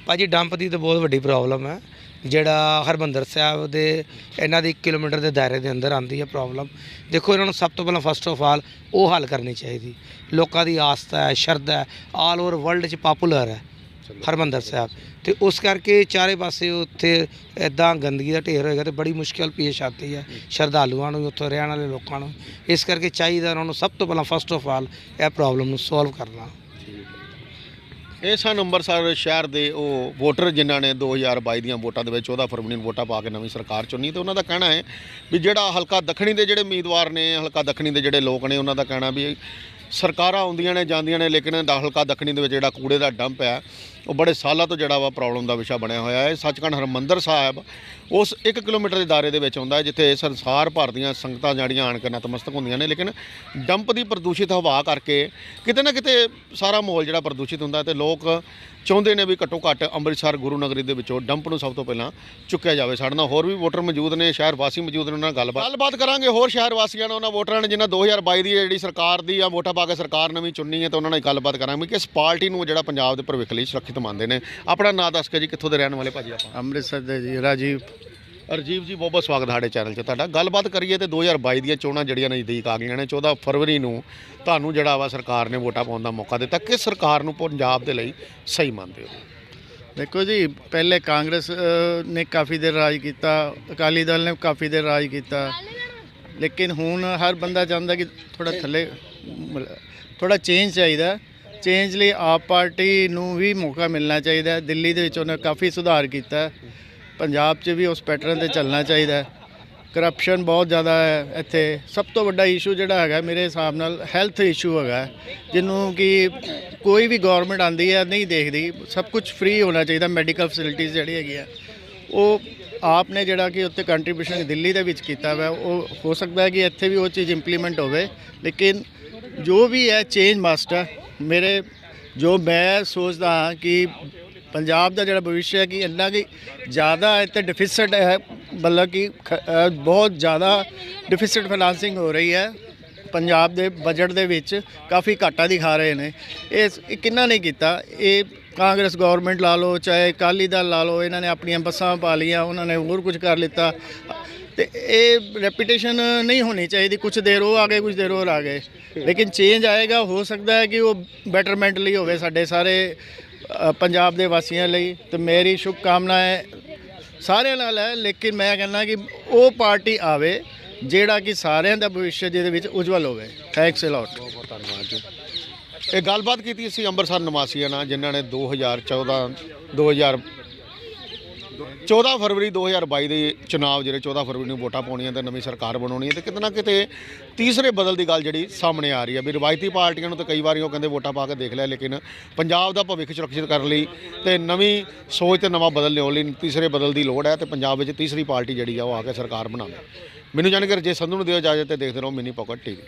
ਭਾਜੀ ਡੰਪ ਦੀ ਤਾਂ ਬਹੁਤ ਵੱਡੀ ਪ੍ਰੋਬਲਮ ਹੈ। ਜਿਹੜਾ ਹਰਮੰਦਰ ਸਾਹਿਬ ਦੇ ਇਹਨਾਂ ਦੇ 1 ਕਿਲੋਮੀਟਰ ਦੇ ਦਾਇਰੇ ਦੇ ਅੰਦਰ ਆਉਂਦੀ ਹੈ ਪ੍ਰੋਬਲਮ ਦੇਖੋ ਇਹਨਾਂ ਨੂੰ ਸਭ ਤੋਂ ਪਹਿਲਾਂ ਫਸਟ ਆਫ ਆਲ ਉਹ ਹੱਲ ਕਰਨੀ ਚਾਹੀਦੀ। ਲੋਕਾਂ ਦੀ ਆਸਥਾ ਹੈ ਸ਼ਰਧਾ ਹੈ ਆਲ ਓਵਰ ਵਰਲਡ 'ਚ ਪਪੂਲਰ ਹੈ ਹਰਮੰਦਰ ਸਾਹਿਬ। ਤੇ ਉਸ ਕਰਕੇ ਚਾਰੇ ਪਾਸੇ ਉੱਥੇ ਇਦਾਂ ਗੰਦਗੀ ਦਾ ਢੇਰ ਹੋਏਗਾ ਤੇ ਬੜੀ ਮੁਸ਼ਕਲ ਪੇਸ਼ ਆਤੀ ਹੈ ਸ਼ਰਧਾਲੂਆਂ ਨੂੰ ਉੱਥੇ ਰਹਿਣ ਵਾਲੇ ਲੋਕਾਂ ਨੂੰ। ਇਸ ਕਰਕੇ ਚਾਹੀਦਾ ਉਹਨਾਂ ਨੂੰ ਸਭ ਤੋਂ ਪਹਿਲਾਂ ਫਸਟ ਆਫ ਆਲ ਇਹ ਪ੍ਰੋਬਲਮ ਨੂੰ ਸੋਲਵ ਕਰਨਾ। ਇਹ ਸਨ ਅੰਮ੍ਰਿਤਸਰ ਸ਼ਹਿਰ ਦੇ ਉਹ ਵੋਟਰ ਜਿਨ੍ਹਾਂ ਨੇ 2022 ਦੀਆਂ ਵੋਟਾਂ ਦੇ ਵਿੱਚ 14 ਫਰਵਰੀ ਨੂੰ ਵੋਟਾਂ ਪਾ ਕੇ ਨਵੀਂ ਸਰਕਾਰ ਚੁਣੀ ਤੇ ਉਹਨਾਂ ਦਾ ਕਹਿਣਾ ਹੈ ਵੀ ਜਿਹੜਾ ਹਲਕਾ ਦੱਖਣੀ ਦੇ ਜਿਹੜੇ ਉਮੀਦਵਾਰ ਨੇ, ਹਲਕਾ ਦੱਖਣੀ ਦੇ ਜਿਹੜੇ ਲੋਕ ਨੇ ਉਹਨਾਂ ਦਾ ਕਹਿਣਾ ਵੀ ਸਰਕਾਰਾਂ ਆਉਂਦੀਆਂ ਨੇ, ਜਾਂਦੀਆਂ ਨੇ, ਲੇਕਿਨ ਦਾ ਹਲਕਾ ਦੱਖਣੀ ਦੇ ਵਿੱਚ ਜਿਹੜਾ ਕੂੜੇ ਦਾ ਡੰਪ ਹੈ ਉਹ ਬੜੇ ਸਾਲਾਂ ਤੋਂ ਜਿਹੜਾ ਵਾ ਪ੍ਰੋਬਲਮ ਦਾ ਵਿਸ਼ਾ ਬਣਿਆ ਹੋਇਆ ਹੈ। ਸੱਚਖੰਡ ਹਰਮੰਦਰ ਸਾਹਿਬ ਉਸ 1 ਕਿਲੋਮੀਟਰ ਦੇ ਦਾਇਰੇ ਦੇ ਵਿੱਚ ਆਉਂਦਾ ਹੈ, ਜਿੱਥੇ ਸੰਸਾਰ ਭਰ ਦੀਆਂ ਸੰਗਤਾਂ ਜਿਹੜੀਆਂ ਆਣ ਕੇ ਨਤਮਸਤਕ ਹੁੰਦੀਆਂ ਨੇ, ਲੇਕਿਨ ਡੰਪ ਦੀ ਪ੍ਰਦੂਸ਼ਿਤ ਹਵਾ ਕਰਕੇ ਕਿਤੇ ਨਾ ਕਿਤੇ ਸਾਰਾ ਮਾਹੌਲ ਜਿਹੜਾ ਪ੍ਰਦੂਸ਼ਿਤ ਹੁੰਦਾ ਤੇ ਲੋਕ ਚਾਹੁੰਦੇ ਨੇ ਵੀ ਘੱਟੋ ਘੱਟ ਅੰਮ੍ਰਿਤਸਰ ਗੁਰੂ ਨਗਰੀ ਦੇ ਵਿੱਚੋਂ ਡੰਪ ਨੂੰ ਸਭ ਤੋਂ ਪਹਿਲਾਂ ਚੁੱਕਿਆ ਜਾਵੇ ਸਾਡੇ ਨਾਲ। ਹੋਰ ਵੀ ਵੋਟਰ ਮੌਜੂਦ ਨੇ, ਸ਼ਹਿਰ ਵਾਸੀ ਮੌਜੂਦ ਨੇ, ਉਹਨਾਂ ਨਾਲ ਗੱਲਬਾਤ ਗੱਲਬਾਤ ਕਰਾਂਗੇ ਹੋਰ ਸ਼ਹਿਰ ਵਾਸੀਆਂ ਨਾਲ। ਉਹਨਾਂ ਵੋਟਰਾਂ ਨੇ ਜਿਨ੍ਹਾਂ 2022 ਦੀ ਜਿਹੜੀ ਸਰਕਾਰ ਦੀ ਆ, ਵੋਟਾਂ ਪਾ ਕੇ ਸਰਕਾਰ ਨਵੀਂ ਚੁਣਨੀ ਹੈ, ਤੇ ਉਹਨਾਂ ਨਾਲ ਗੱਲਬਾਤ ਕਰਾਂਗੇ ਕਿ ਇਸ ਪਾਰਟੀ ਨੂੰ ਜਿਹੜਾ ਪੰਜਾਬ ਦੇ ਭਵਿੱਖ ਲਈ ਸੁਰੱਖਿਅਤ ਮੰਨਦੇ ਨੇ। ਆਪਣਾ ਨਾਂ ਦੱਸ ਕੇ ਜੀ ਕਿੱਥੋਂ ਦੇ ਰਹਿਣ ਵਾਲੇ ਭਾਜੀ ਆਪਾਂ? ਅੰਮ੍ਰਿਤਸਰ ਦੇ ਜੀ ਰਾਜੀਵ। ਰਜੀਵ ਜੀ ਬਹੁਤ ਬਹੁਤ ਸਵਾਗਤ ਸਾਡੇ ਚੈਨਲ 'ਚ ਤੁਹਾਡਾ। ਗੱਲਬਾਤ ਕਰੀਏ ਤੇ 2022 ਦੀਆਂ ਚੋਣਾਂ ਜਿਹੜੀਆਂ ਨਜ਼ਦੀਕ ਆ ਗਈਆਂ ਨੇ 14 ਫਰਵਰੀ ਨੂੰ ਤੁਹਾਨੂੰ ਜਿਹੜਾ ਵਾ ਸਰਕਾਰ ਨੇ ਵੋਟਾਂ ਪਾਉਣ ਦਾ ਮੌਕਾ ਦਿੱਤਾ। ਕਿਸ ਸਰਕਾਰ ਨੂੰ ਪੰਜਾਬ ਦੇ ਲਈ ਸਹੀ ਮੰਨਦੇ ਹੋ? ਦੇਖੋ ਜੀ ਪਹਿਲੇ ਕਾਂਗਰਸ ਨੇ ਕਾਫੀ ਦੇਰ ਰਾਜ ਕੀਤਾ ਅਕਾਲੀ ਦਲ ਨੇ ਕਾਫੀ ਦੇਰ ਰਾਜ ਕੀਤਾ। ਲੇਕਿਨ ਹੁਣ ਹਰ ਬੰਦਾ ਚਾਹੁੰਦਾ ਕਿ ਥੋੜਾ ਥੱਲੇ ਥੋੜਾ ਚੇਂਜ ਚਾਹੀਦਾ। ਚੇਂਜ ਲਈ ਆਪ ਪਾਰਟੀ ਨੂੰ ਵੀ ਮੌਕਾ ਮਿਲਣਾ ਚਾਹੀਦਾ ਹੈ। ਦਿੱਲੀ ਦੇ ਵਿੱਚ ਉਹਨੇ ਕਾਫੀ ਸੁਧਾਰ ਕੀਤਾ ਹੈ। ਪੰਜਾਬ 'ਚ ਵੀ ਉਸ ਪੈਟਰਨ ਤੇ ਚੱਲਣਾ ਚਾਹੀਦਾ ਹੈ। ਕਰਪਸ਼ਨ ਬਹੁਤ ਜ਼ਿਆਦਾ ਹੈ ਇੱਥੇ ਸਭ ਤੋਂ ਵੱਡਾ ਇਸ਼ੂ ਜਿਹੜਾ ਹੈਗਾ ਮੇਰੇ ਹਿਸਾਬ ਨਾਲ ਹੈਲਥ ਇਸ਼ੂ ਹੈਗਾ ਜਿਹਨੂੰ ਕਿ ਕੋਈ ਵੀ ਗਵਰਨਮੈਂਟ ਆਂਦੀ ਹੈ, ਨਹੀਂ ਦੇਖਦੀ ਸਭ ਕੁਝ ਫ੍ਰੀ ਹੋਣਾ ਚਾਹੀਦਾ ਮੈਡੀਕਲ ਫੈਸਿਲਿਟੀਜ਼ ਜਿਹੜੀ ਹੈਗੀਆਂ ਉਹ ਆਪ ਨੇ ਜਿਹੜਾ ਕਿ ਉੱਤੇ ਕੰਟਰੀਬਿਊਸ਼ਨ ਦਿੱਲੀ ਦੇ ਵਿੱਚ ਕੀਤਾ ਵਾ ਉਹ ਹੋ ਸਕਦਾ ਹੈ ਕਿ ਇੱਥੇ ਵੀ ਉਹ ਚੀਜ਼ ਇੰਪਲੀਮੈਂਟ ਹੋਵੇ ਲੇਕਿਨ ਜੋ ਵੀ ਹੈ ਚੇਂਜ ਮਾਸਟਰ ਮੇਰੇ ਜੋ ਮੈਂ ਸੋਚਦਾ ਹਾਂ ਕਿ ਪੰਜਾਬ ਦਾ ਜਿਹੜਾ ਭਵਿੱਖ ਹੈ ਕਿ ਇੰਨਾ ਕਿ ਜ਼ਿਆਦਾ ਇੱਥੇ ਡਿਫਿਸਿਟ ਹੈ, ਮਤਲਬ ਕਿ ਖ- ਬਹੁਤ ਜ਼ਿਆਦਾ ਡਿਫਿਸਿਟ ਫਾਈਨਾਂਸਿੰਗ ਹੋ ਰਹੀ ਹੈ। ਪੰਜਾਬ ਦੇ ਬਜਟ ਦੇ ਵਿੱਚ ਕਾਫੀ ਘਾਟਾ ਦਿਖਾ ਰਹੇ ਨੇ। ਇਹ ਕਿੰਨਾ ਨਹੀਂ ਕੀਤਾ? ਇਹ ਕਾਂਗਰਸ ਗਵਰਨਮੈਂਟ ਲਾ ਲਓ, ਚਾਹੇ ਅਕਾਲੀ ਦਲ ਲਾ ਲਓ, ਇਹਨਾਂ ਨੇ ਆਪਣੀਆਂ ਬੱਸਾਂ ਪਾ ਲਈਆਂ, ਉਹਨਾਂ ਨੇ ਹੋਰ ਕੁਝ ਕਰ ਲਿੱਤਾ। ਤੇ ਇਹ ਰੈਪੀਟੇਸ਼ਨ ਨਹੀਂ ਹੋਣੀ ਚਾਹੀਦੀ। ਕੁਝ ਦੇਰ ਉਹ ਆ ਗਏ ਕੁਝ ਦੇਰ ਹੋਰ ਆ ਗਏ। ਲੇਕਿਨ ਚੇਂਜ ਆਏਗਾ, ਹੋ ਸਕਦਾ ਹੈ ਕਿ ਉਹ ਬੈਟਰਮੈਂਟ ਲਈ ਹੋਵੇ ਸਾਡੇ ਸਾਰੇ ਪੰਜਾਬ ਦੇ ਵਾਸੀਆਂ ਲਈ। ਤੇ ਮੇਰੀ ਸ਼ੁਭ ਕਾਮਨਾ ਹੈ ਸਾਰਿਆਂ ਨਾਲ ਹੈ, ਲੇਕਿਨ ਮੈਂ ਕਹਿੰਦਾ ਕਿ ਉਹ ਪਾਰਟੀ ਆਵੇ, ਜਿਹੜਾ ਕਿ ਸਾਰਿਆਂ ਦਾ ਭਵਿੱਖ ਜਿਹਦੇ ਵਿੱਚ ਉਜਵਲ ਹੋਵੇ। ਥੈਂਕਸ ਅ ਲੋਟ ਬਹੁਤ ਬਹੁਤ ਧੰਨਵਾਦ ਜੀ। ਇਹ ਗੱਲਬਾਤ ਕੀਤੀ ਸੀ ਅੰਮ੍ਰਿਤਸਰ ਨਿਵਾਸੀਆਂ ਨਾਲ, ਜਿਨ੍ਹਾਂ ਨੇ 2014 2000 14 ਫਰਵਰੀ 2022 ਦੇ ਚੁਣਾਵ ਜਿਹੜੇ 14 ਫਰਵਰੀ ਨੂੰ ਵੋਟਾਂ ਪਾਉਣੀਆਂ ਤੇ ਨਵੀਂ ਸਰਕਾਰ ਬਣਾਉਣੀ ਹੈ ਤੇ ਕਿਤੇ ਨਾ ਕਿਤੇ ਤੀਸਰੇ ਬਦਲ ਦੀ ਗੱਲ ਜਿਹੜੀ ਸਾਹਮਣੇ ਆ ਰਹੀ ਹੈ ਵੀ ਰਵਾਇਤੀ ਪਾਰਟੀਆਂ ਨੂੰ ਤਾਂ ਕਈ ਵਾਰੀ ਉਹ ਕਹਿੰਦੇ ਵੋਟਾਂ ਪਾ ਕੇ ਦੇਖ ਲਿਆ, ਲੇਕਿਨ ਪੰਜਾਬ ਦਾ ਭਵਿੱਖ ਸੁਰੱਖਿਅਤ ਕਰਨ ਲਈ ਤੇ ਨਵੀਂ ਸੋਚ ਤੇ ਨਵਾਂ ਬਦਲ ਲਿਆਉਣ ਲਈ ਤੀਸਰੇ ਬਦਲ ਦੀ ਲੋੜ ਹੈ ਤੇ ਪੰਜਾਬ ਵਿੱਚ ਤੀਸਰੀ ਪਾਰਟੀ ਜਿਹੜੀ ਆ ਉਹ ਆ ਕੇ ਸਰਕਾਰ ਬਣਾਵੇ ਮੈਨੂੰ ਜਾਣਕਾਰੀ ਜੇ ਸੰਧੂ ਨੂੰ ਦਿਓ ਇਜਾਜ਼ਤ ਤੇ ਦੇਖਦੇ ਰਹੋ ਮਿਨੀ ਪਾਕਟ ਟੀਵੀ।